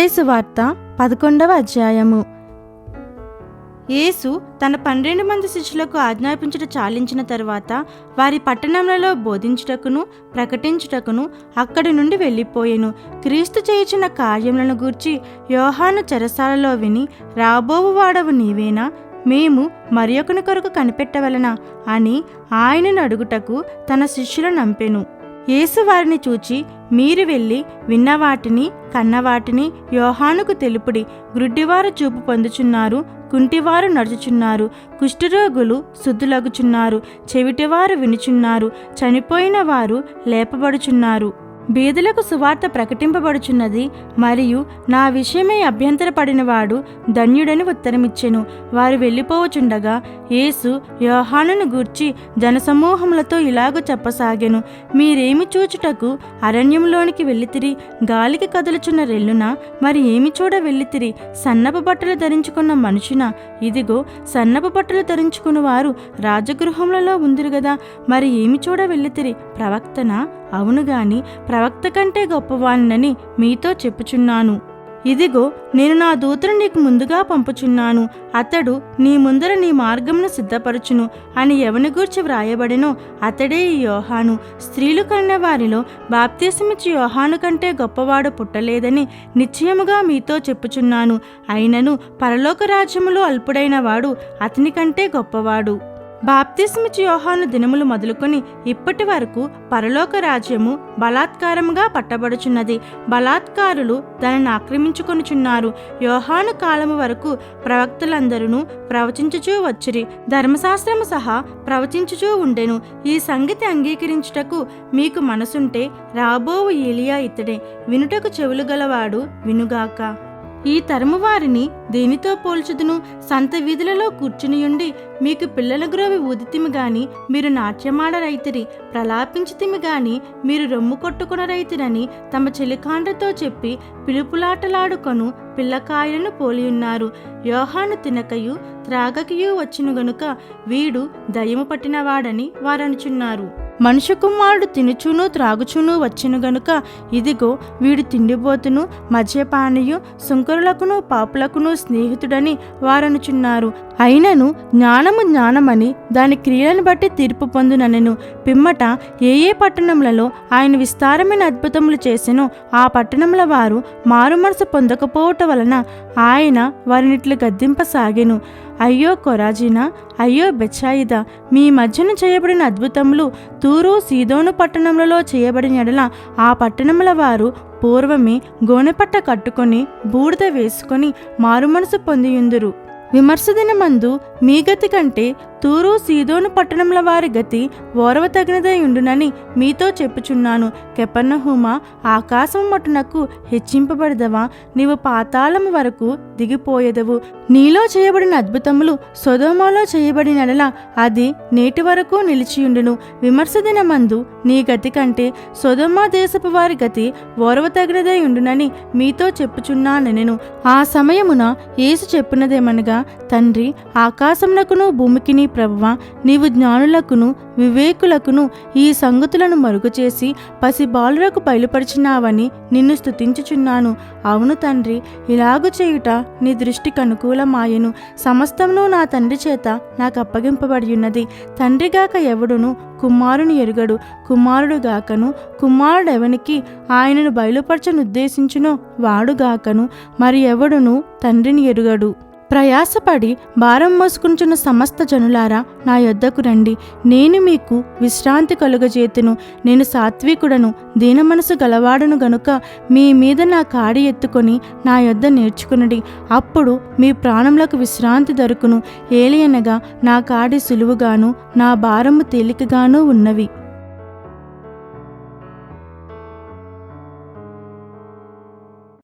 మత్తైసు వార్త పదకొండవ అధ్యాయము. యేసు తన పన్నెండు మంది శిష్యులకు ఆజ్ఞాపించుట చాలించిన తరువాత వారి పట్టణములలో బోధించుటకును ప్రకటించుటకును అక్కడి నుండి వెళ్ళిపోయెను. క్రీస్తు చేయుచున్న కార్యములను గూర్చి యోహాను చెరసాలలో విని రాబోవు వాడవు నీవేనా? మేము మరి ఒకని కొరకు కనిపెట్టవలనా? అని ఆయనను అడుగుటకు తన శిష్యులను నంపెను. యేసువారిని చూచి మీరు వెళ్ళి విన్నవాటిని కన్నవాటిని యోహానుకు తెలుపుడి. గ్రుడ్డివారు చూపు పొందుచున్నారు కుంటివారు నడుచుచున్నారు కుష్ఠరోగులు శుద్ధులగుచున్నారు చెవిటివారు వినుచున్నారు చనిపోయిన వారు లేపబడుచున్నారు. బీదులకు సువార్త ప్రకటింపబడుచున్నది మరియు నా విషయమై అభ్యంతరపడినవాడు ధన్యుడని ఉత్తరమిచ్చెను. వారు వెళ్ళిపోవచుండగా యేసు యోహానును గూర్చి జనసమూహములతో ఇలాగ చెప్పసాగెను. మీరేమి చూచుటకు అరణ్యంలోనికి వెళ్ళితిరి గాలికి కదులుచున్న రెల్లున? మరి ఏమి చూడ వెళ్ళితిరి? సన్నపు బట్టలు ధరించుకున్న మనుషున? ఇదిగో సన్నపు బట్టలు ధరించుకున్న వారు రాజగృహములలో ఉందిరు గదా మరి ఏమి చూడ వెళ్ళితిరి? ప్రవక్తన? అవును గాని ప్రవక్త కంటే గొప్పవాణ్ణని మీతో చెప్పుచున్నాను. ఇదిగో నేను నా దూతను నీకు ముందుగా పంపుచున్నాను. అతడు నీ ముందర నీ మార్గమును సిద్ధపరచును అని ఎవని గూర్చి వ్రాయబడినో అతడే ఈ యోహాను. స్త్రీలు కన్న వారిలో బాప్తీసమిచ్చి యోహాను కంటే గొప్పవాడు పుట్టలేదని నిశ్చయముగా మీతో చెప్పుచున్నాను. అయినను పరలోక రాజ్యములో అల్పుడైన వాడు అతని కంటే గొప్పవాడు. బాప్తిస్మిచ్చి యోహాను దినములు మొదలుకొని ఇప్పటి వరకు పరలోక రాజ్యము బలాత్కారముగా పట్టబడుచున్నది. బలాత్కారులు దానిని ఆక్రమించుకొనుచున్నారు. యోహాను కాలము వరకు ప్రవక్తలందరూ ప్రవచించుచూ వచ్చిరి. ధర్మశాస్త్రము సహా ప్రవచించుచూ ఉండెను. ఈ సంగతి అంగీకరించుటకు మీకు మనసుంటే రాబోవు ఏలియా ఇతడే. వినుటకు చెవులు గలవాడు వినుగాక. ఈ తరము వారిని దేనితో పోల్చుదును. సంత వీధులలో కూర్చునియుండి మీకు పిల్లల గ్రోవి ఊదితిమి గాని మీరు నాట్యమాడ రైతిరి ప్రలాపించితిమి గాని మీరు రొమ్ము కొట్టుకున్న రైతిరని తమ చెలికాండ్రతో చెప్పి పిలుపులాటలాడుకొను పిల్లకాయలను పోలియున్నారు. యోహాను తినకయు త్రాగకయు వచ్చును గనుక వీడు దయము పట్టినవాడని వారనుచున్నారు. మనుష్య కుమారుడు తినుచును త్రాగుచును వచ్చును గనుక ఇదిగో వీడు తిండిపోతును మద్యపానీయు సుంకరులకును పాపులకును స్నేహితుడని వారనుచున్నారు. అయినను జ్ఞానము జ్ఞానమని దాని క్రియలను బట్టి తీర్పు పొందుననెను. పిమ్మట ఏ ఏ పట్టణములలో ఆయన విస్తారమైన అద్భుతములు చేసెనో ఆ పట్టణముల వారు మారుమనసు పొందకపోవటం వలన ఆయన వారినిట్లు గద్దింపసాగెను. అయ్యో కొరాజీనా అయ్యో బెచ్చాయిదా మీ మధ్యన చేయబడిన అద్భుతములు తూరు సీదోను పట్టణములలో చేయబడిన ఎడల ఆ పట్టణముల వారు పూర్వమే గోనెపట్ట కట్టుకొని బూడిద వేసుకొని మారుమనసు పొందియుందురు. విమర్శ దినమందు మీ గతి కంటే తూరు సీదోను పట్టణంల వారి గతి ఓరవ తగినదై ఉండునని మీతో చెప్పుచున్నాను. కెపర్ణహూమ ఆకాశం మటునకు హెచ్చింపబడదవా? నీవు పాతాళము వరకు దిగిపోయేదవు. నీలో చేయబడిన అద్భుతములు సొదోమలో చేయబడినలా అది నేటి వరకు నిలిచియుండును. విమర్శ దినమందు నీ గతి కంటే సొదమ్మ దేశపు వారి గతి ఓర్వతగినదై ఉండునని మీతో చెప్పుచున్నానెనెను. ఆ సమయమున యేసు చెప్పినదేమనగా తండ్రి ఆకాశమునకును భూమికిని ప్రభువ నీవు జ్ఞానులకును వివేకులకును ఈ సంగతులను మరుగుచేసి పసి బాలులకు బయలుపరిచినావని నిన్ను స్తుతించుచున్నాను. అవును తండ్రి ఇలాగు చేయుట నీ దృష్టికి అనుకూలమాయెను. సమస్తమును నా తండ్రి చేత నాకు అప్పగింపబడి ఉన్నది తండ్రిగాక ఎవడును? కుమారుని ఎరుగడు. కుమారుడు గాకను కుమారుడెవనికి ఆయనను బయలుపరచనుద్దేశించునో వాడుగాకను మరి ఎవడును? తండ్రిని ఎరుగడు. ప్రయాసపడి భారం మోసుకుంటున్న సమస్త జనులారా నా యొద్దకు రండి. నేను మీకు విశ్రాంతి కలుగజేతును. నేను సాత్వికుడను. దీన మనసు గలవాడను గనుక మీ మీద నా కాడి ఎత్తుకొని నా యొద్ద నేర్చుకునడి. అప్పుడు మీ ప్రాణములకు విశ్రాంతి దొరుకును. ఏలియనగా నా కాడి సులువుగాను నా భారము తేలికగాను ఉన్నవి.